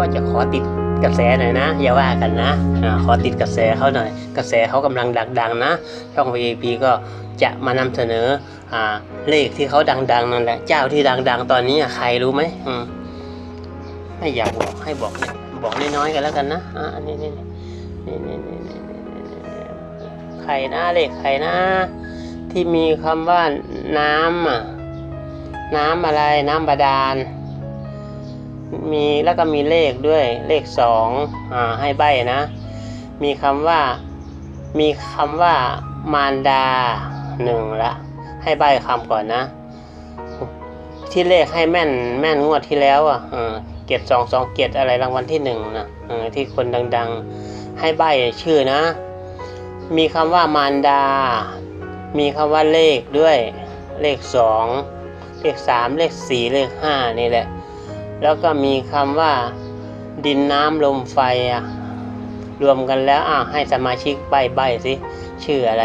ก็จะขอติดกระแสหน่อยนะ อย่าว่ากันนะอาขอติดกระแสเขาหน่อย กระแสเขากำลังดังๆ นะ ช่อง VIP ก็จะมานำเสนออ่าเลขที่เขาดัง ๆ นั่นแหละ เจ้าที่ดัง ๆ ตอนนี้อะใครรู้ไหมอืมไม่อยากบอกให้บอกเนี่ยบอกน้อยๆกันแล้วกันนะอ่านี่นี่นี่นี่นี่นี่นี่ใครนะเลขใครนะ ที่มีคำว่าน้ำอะน้ำอะไรน้ำบาดาล มีแล้วก็มีเลขด้วยเลขสองอ่าให้ใบนะ มีคำว่ามีคำว่ามารดาหนึ่งละให้ใบคำก่อนนะ ที่เลขให้แม่นแม่นงวดที่แล้วอะเกียรสองสองเกียรอะไรรางวัลที่หนึ่งนะที่คนดังๆให้ใบชื่อนะ มีคำว่ามารดา มีคำว่าเลขด้วยเลขสองเลขสามเลขสี่เลขห้านี่แหละ แล้วก็มีคำว่าดินน้ำลมไฟอะรวมกันแล้วอะให้สมาชิกใบใบสิชื่ออะไร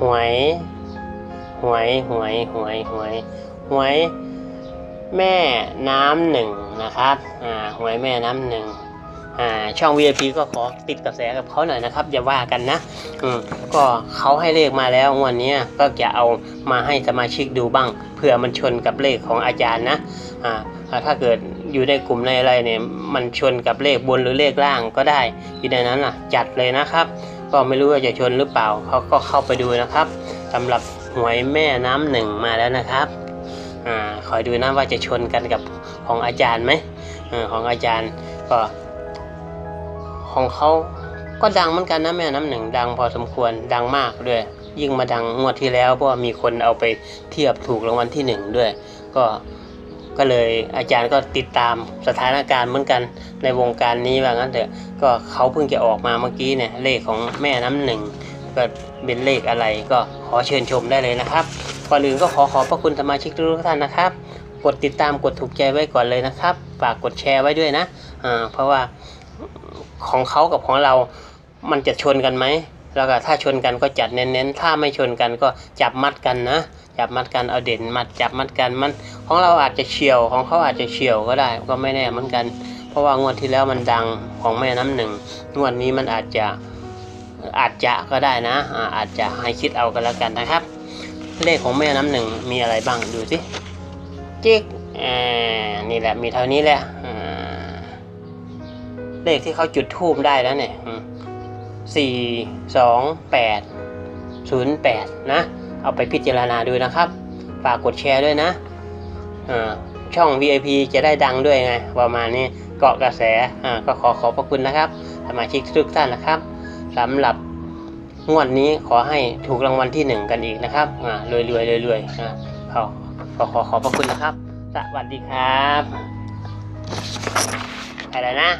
หวย หวย หวย หวย หวย หวย แม่น้ำหนึ่งนะครับ อ่า หวยแม่น้ำหนึ่งอ่า ช่อง VIP ก็ขอติดกระแสกับเขาหน่อยนะครับ อย่าว่ากันนะ อืม ก็เขาให้เลขมาแล้ววันนี้ก็จะเอามาให้สมาชิกดูบ้าง เผื่อมันชนกับเลขของอาจารย์นะ อ่าถ้าเกิดอยู่ในกลุ่มในอะไรเนี่ยมันชนกับเลขบนหรือเลขล่างก็ได้อยู่ในนั้นอะจัดเลยนะครับ ก็ไม่รู้ว่าจะชนหรือเปล่าเขาก็เข้าไปดูนะครับสำหรับหวยแม่น้ำหนึ่งมาแล้วนะครับอ่าคอยดูนะว่าจะชนกันกับของอาจารย์ไหมอของอาจารย์ก็ของเขาก็ดังเหมือนกันนะแม่น้ำหนึ่งดังพอสมควรดังมากด้วย ยิ่งมาดังงวดที่แล้วเพราะมีคนเอาไปเทียบถูกรางวัลที่หนึ่งด้วย ก็ ก็เลยอาจารย์ก็ติดตามสถานการณ์เหมือนกันในวงการนี้ว่างั้นเถอะก็เขาเพิ่งจะออกมาเมื่อกี้เนี่ยเลขของแม่น้ำหนึ่งก็เป็นเลขอะไรก็ขอเชิญชมได้เลยนะครับก่อนอื่นก็ขอขอบพระคุณสมาชิกทุกท่านนะครับ กดติดตามกดถูกใจไว้ก่อนเลยนะครับ ฝากกดแชร์ไว้ด้วยนะเพราะว่าของเขากับของเรามันจะชนกันไหม แล้วก็ถ้าชนกันก็จัดเน้นๆ ถ้าไม่ชนกันก็จับมัดกันนะ จับมัดกันเอาเด่นมัดจับมัดกันมันของเราอาจจะเฉียวของเขาอาจจะเฉียวก็ได้ก็ไม่แน่เหมือนกัน เพราะว่างวดที่แล้วมันดังของแม่น้ำหนึ่งงวดนี้มันอาจจะอาจจะก็ได้นะอาจจะให้คิดเอากันแล้วกันนะครับ เลขของแม่น้ำหนึ่งมีอะไรบ้างดูสิจิ๊กนี่แหละมีเท่านี้แหละเลขที่เขาจุดทูบได้แล้วเนี่ย อืมสี่สองแปดศูนย์แปดนะ เอาไปพิจารณาดูนะครับ ฝากกดแชร์ด้วยนะช่อง VIP จะได้ดังด้วยไง ประมาณนี้เกาะกระแสก็ขอขอบพระคุณนะครับ สมาชิกทุกท่านนะครับสำหรับงวดนี้ขอให้ถูกรางวัลที่หนึ่งกันอีกนะครับรวยรวยรวยรวยขอขอขอขอบพระคุณนะครับ สวัสดีครับ อะไรนะ